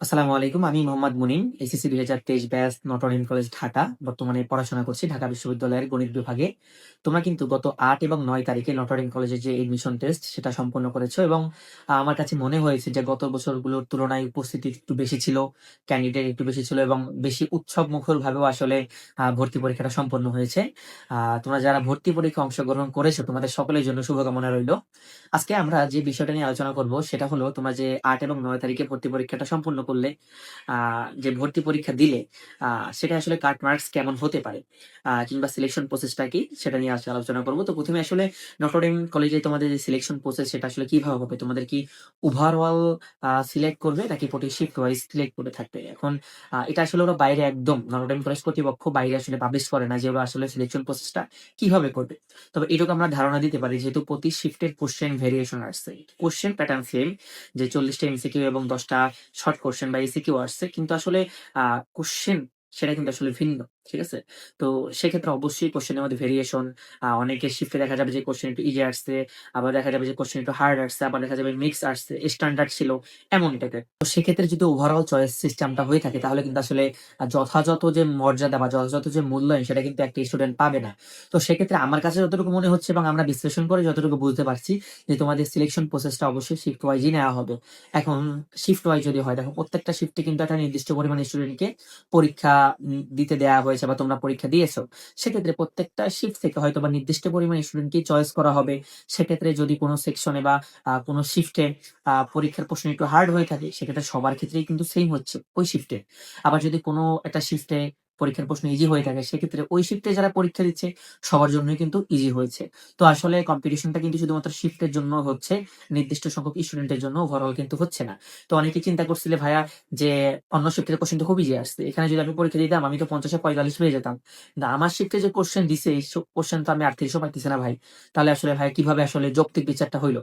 আসসালামু আলাইকুম। আমি Mohammad Munim. SSC ২০২৩ batch Notre Dame college Dhaka. বর্তমানে পড়াশোনা করছি ঢাকা বিশ্ববিদ্যালয়ের গণিত বিভাগে। তোমরা কিন্তু গত আট এবং নয় তারিখে নটরডেম কলেজের যে এডমিশন টেস্ট সেটা সম্পন্ন করেছ এবং আমার কাছে মনে হয়েছে যে গত বছরগুলোর তুলনায় উপস্থিতি একটু বেশি ছিল, ক্যান্ডিডেট একটু বেশি ছিল এবং বেশি উৎসবমুখরভাবেও আসলে আ ভর্তি পরীক্ষাটা সম্পন্ন হয়েছে। তোমরা যারা ভর্তি পরীক্ষায় অংশগ্রহণ করেছ তোমাদের সকলের জন্য শুভকামনা রইল। আজকে আমরা যে বিষয়টা নিয়ে আলোচনা করব সেটা হলো তোমরা যে ৮ এবং ৯ তারিখে ভর্তি পরীক্ষাটা সম্পন্ন করলে, যে ভর্তি পরীক্ষা দিলে, সেটা আসলে কাট মার্কস কেমন হতে পারে? কিংবা সিলেকশন প্রসেসটা কি? সেটা নিয়ে আজকে আলোচনা করব। তো ১ম এ আসলে নটরডেম কলেজে তোমাদের যে সিলেকশন প্রসেস সেটা আসলে কীভাবে হবে? তোমাদের কি ওভারঅল সিলেক্ট করবে নাকি প্রতি শিফট ওয়াইজ সিলেক্ট করে থাকবে? এখন এটা আসলে ওরা বাইরে একদম নটরডেম কলেজ কর্তৃপক্ষ বাইরে আসলে পাবলিশ করে না যে ওরা আসলে সিলেকশন প্রসেসটা কীভাবে করবে। তবে এটুকু আমরা ধারণা দিতে পারি যেহেতু প্রতি শিফটের কোয়েশ্চেন ভেরিয়েশন আসছে। কোশ্চেন প্যাটার্ন সেম যে ৪০ টা এমসিকিউ এবং দশটা শর্ট কোশ্চেন বা এসিকিউ আসছে। কিন্তু আসলে কোশ্চেন সেটা কিন্তু আসলে ভিন্ন। ঠিক আছে? তো সেক্ষেত্রে অবশ্যই কোয়েশ্চেন এর মধ্যে ভেরিয়েশন আ অনেকের শিফটে দেখা যাবে যে কোয়েশ্চেন একটু ইজি আসছে, আবার দেখা যাবে যে কোয়েশ্চেন একটু হার্ড আসছে, আবার দেখা যাবে মিক্স আসছে, স্ট্যান্ডার্ড ছিল এমন টাইপের। তো সেক্ষেত্রে যদি ওভারঅল চয়েস সিস্টেমটা হয়ে থাকে তাহলে কিন্তু আসলে যথাযথ যে মর্যাদা বা যথাযথ যে মূল্যায়ন সেটা কিন্তু একটা স্টুডেন্ট পাবে না। তো সেক্ষেত্রে আমার কাছে যতটুকু মনে হচ্ছে এবং আমরা বিশ্লেষণ করে যতটুকু বুঝতে পারছি যে তোমাদের সিলেকশন প্রসেসটা অবশ্যই শিফট ওয়াইজই নেওয়া হবে। এখন শিফট ওয়াইজ যদি হয় দেখো প্রত্যেকটা শিফটে কিন্তু একটা নির্দিষ্ট পরিমাণ স্টুডেন্টকে পরীক্ষা দিতে দেয়া হয়েছে বা তোমরা পরীক্ষা দিয়েছ। সেক্ষেত্রে প্রত্যেকটা শিফট থেকে হয়তো বা নির্দিষ্ট পরিমাণ স্টুডেন্টকে চয়েস করা হবে। সেক্ষেত্রে যদি কোনো সেকশনে বা কোনো শিফটে পরীক্ষার প্রশ্ন একটু হার্ড হয়ে থাকে, সেক্ষেত্রে সবার ক্ষেত্রেই কিন্তু সেম হচ্ছে ওই শিফটে। আবার যদি কোনো একটা শিফটে পরীক্ষার প্রশ্ন ইজি হয়ে থাকে সেক্ষেত্রে ওই শিফটে যারা পরীক্ষা দিচ্ছে সবার জন্যই কিন্তু ইজি হয়েছে। তো আসলে কম্পিটিশনটা কিন্তু শুধুমাত্র শিফটের জন্য হচ্ছে, নির্দিষ্ট সংখ্যক স্টুডেন্টের জন্য ওভারঅল কিন্তু হচ্ছে না। তো অনেকেই চিন্তা করছিলে ভাইয়া যে অন্য শিফটের কোয়েশ্চেন তো খুব ইজি আসছে। এখানে যদি আমি পরীক্ষা দিতাম আমি তো ৫০ এ ৪৫ পেয়ে যেতাম। কিন্তু আমার শিফটে যে কোশ্চেন দিছে এই স কোয়েশ্চেন তো আমি ৩৮ ও পাইতেছি না ভাই। তাহলে আসলে ভাই কীভাবে আসলে যৌক্তিক বিচারটা হইল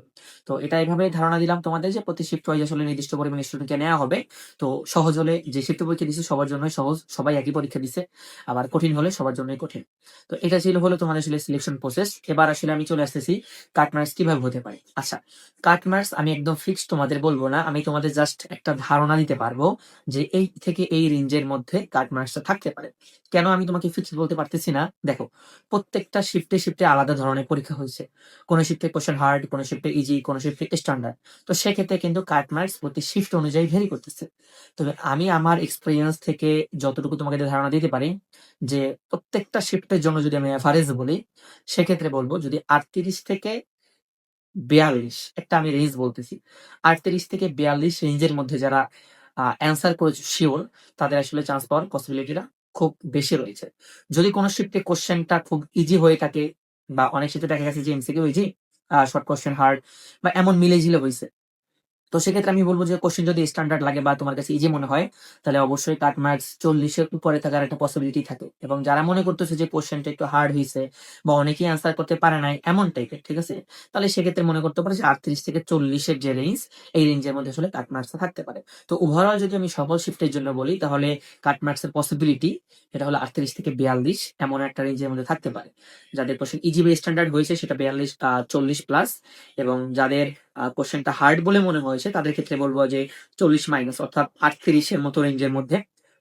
তো এটা এভাবে ধারণা দিলাম তোমাদের যে প্রতি শিফট ওয়াইজ আসলে নির্দিষ্ট পরিমাণ স্টুডেন্টকে নেওয়া হবে। তো সহজ হলে যে শিফটে পরীক্ষা দিছে সবার জন্যই সহজ। সবাই একই পরীক্ষা দিছে। আবার কঠিন হলে সবার জন্যই কঠিন। তো এটা ছিল হলো তোমাদের আসলে সিলেকশন প্রসেস। এবার আসলে আমি চলে আসতেছি কাট মার্কস কীভাবে হতে পারে। আচ্ছা, কাট মার্কস আমি একদম ফিক্সড তোমাদের বলব না। আমি তোমাদের জাস্ট একটা ধারণা দিতে পারব যে এই থেকে এই রেঞ্জের মধ্যে কাট মার্কসটা থাকতে পারে। কেন আমি তোমাকে ফিক্সড বলতে পারতেছি না? দেখো, প্রত্যেকটা শিফটে, শিফটে আলাদা ধরনের পরীক্ষা হয়েছে। কোন শিফটে কোয়েশ্চেন হার্ড, কোন শিফটে ইজি, কোন শিফটে স্ট্যান্ডার্ড। তো সেক্ষেত্রে কিন্তু কাট মার্কস প্রতি শিফট অনুযায়ী ভেরি করতেছে। তবে আমি আমার এক্সপেরিয়েন্স থেকে যতটুকু তোমাকে ধারণা দিতে পারি যে প্রত্যেকটা শিফটের জন্য যদি আমি এভারেজ বলি, সেক্ষেত্রে বলব যদি ৩৮ থেকে ৪২ একটা আমি রেঞ্জ বলতেছি। ৩৮ থেকে ৪২ রেঞ্জের মধ্যে যারা অ্যান্সার করেছ শিওর তাদের আসলে চান্স পাওয়ার পসিবিলিটিটা খুব বেশি রয়েছে। যদি কোনো শিফটে কোশ্চেনটা খুব ইজি হয়ে থাকে বা অনেক শিফটে দেখা গেছে যে MCQ easy, short question hard বা এমন মিলে-ঝিলে হইছে। তো সেক্ষেত্রে আমি বলব যে কোয়েশ্চেন যদি স্ট্যান্ডার্ড লাগে বা তোমার কাছে ইজি মনে হয়, তাহলে অবশ্যই কাট মার্কস ৪০ এর উপরে থাকার একটা পসিবিলিটি থাকে। এবং যারা মনে করতেছে যে কোয়েশ্চেনটা একটু হার্ড হয়েছে বা অনেকেই আনসার করতে পারে নাই এমন টাইপের, ঠিক আছে? তাহলে সেক্ষেত্রে মনে করতে পারে যে ৩৮ থেকে ৪০ এর যে রেঞ্জ, এই রেঞ্জের মধ্যে আসলে কাট মার্কসটা থাকতে পারে। তো ওভারঅল যদি আমি সকল শিফটের জন্য বলি তাহলে কাট মার্কসের পসিবিলিটি এটা হলো ৩৮ থেকে ৪২ এমন একটা রেঞ্জের মধ্যে থাকতে পারে। যাদের কোশ্চেন ইজি স্ট্যান্ডার্ড হয়েছে সেটা ৪২ আ ৪০ প্লাস এবং যাদের আ কোয়েশ্চেনটা হার্ড বলে মনে হয়েছে। তাদের ক্ষেত্রে বলব যে ৪০ মাইনাস অর্থাৎ ৩৮ এর মতো রেঞ্জের মধ্যে।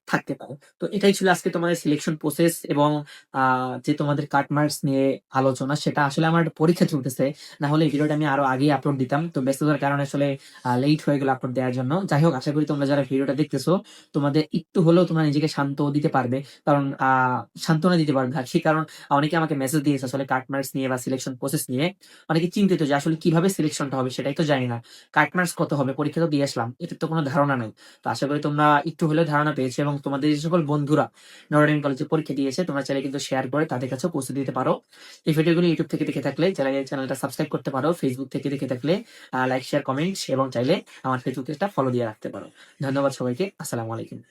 থাকতে পারে। তো এটাই ছিল আজকে তোমাদের সিলেকশন প্রসেস এবং যে তোমাদের কাট মার্কস নিয়ে আলোচনা, সেটা আসলে আমার পরীক্ষা চলতেছে। না হলে ভিডিওটা আমি আরও আগেই আপলোড দিতাম। তো ব্যস্ততার কারণে আসলে লেট হয়ে গেল আপলোড দেওয়ার জন্য। যাই হোক, আশা করি তোমরা যারা ভিডিওটা দেখতেছো, তোমাদের একটু হলেও তোমরা নিজেকে শান্ত দিতে পারবে। কারণ সান্ত্বনা দিতে পারবে আরকি। কারণ, অনেকে আমাকে মেসেজ দিয়েছে আসলে কাট মার্কস নিয়ে বা সিলেকশন প্রসেস নিয়ে। অনেকে চিন্তিত যে আসলে কীভাবে সিলেকশনটা হবে সেটাই তো জানি না। কাট মার্কস কত হবে? পরীক্ষা তো দিয়ে আসলাম। এটার তো কোনো ধারণা নেই তো আশা করি তোমরা একটু হলেও ধারণা পেয়েছ এবং তোমাদের যে সকল বন্ধুরা নরেন কলেজে পরীক্ষা দিয়েছে তোমরা চাইলে কিন্তু শেয়ার করে তাদের কাছে পৌঁছে দিতে পারো। এই ভিডিওগুলো ইউটিউব থেকে দেখে থাকলে চ্যানেলটা সাবস্ক্রাইব করতে পারো। ফেসবুক থেকে দেখে থাকলে লাইক, শেয়ার, কমেন্ট এবং চাইলে আমার ফেসবুক পেজটা ফলো দিয়ে রাখতে পারো। ধন্যবাদ সবাইকে। আসসালামু আলাইকুম।